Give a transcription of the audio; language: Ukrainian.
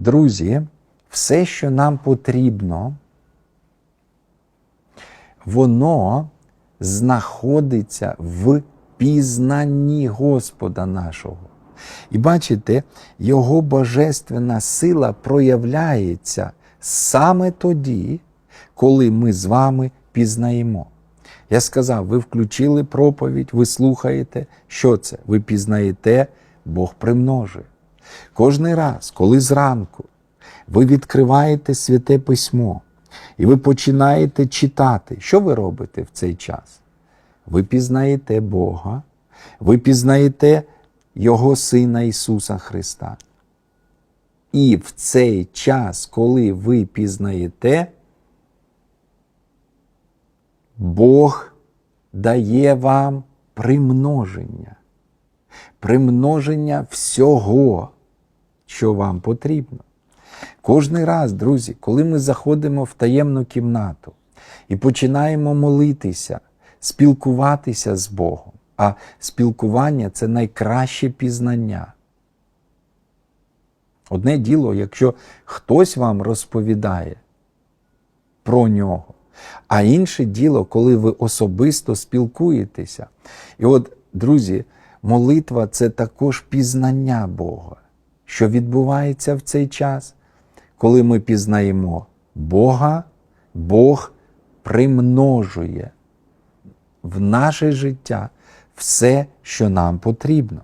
Друзі, все, що нам потрібно, воно знаходиться в пізнанні Господа нашого. І бачите, Його божественна сила проявляється саме тоді, коли ми з вами пізнаємо. Я сказав, ви включили проповідь, ви слухаєте. Що це? Ви пізнаєте, Бог примножує. Кожний раз, коли зранку ви відкриваєте святе письмо і ви починаєте читати, що ви робите в цей час? Ви пізнаєте Бога, ви пізнаєте Його Сина Ісуса Христа. І в цей час, коли ви пізнаєте, Бог дає вам примноження, примноження всього, що вам потрібно. Кожний раз, друзі, коли ми заходимо в таємну кімнату і починаємо молитися, спілкуватися з Богом, а спілкування це найкраще пізнання. Одне діло, якщо хтось вам розповідає про нього, а інше діло, коли ви особисто спілкуєтеся. І от, друзі, молитва це також пізнання Бога, що відбувається в цей час, коли ми пізнаємо Бога, Бог примножує в наше життя все, що нам потрібно.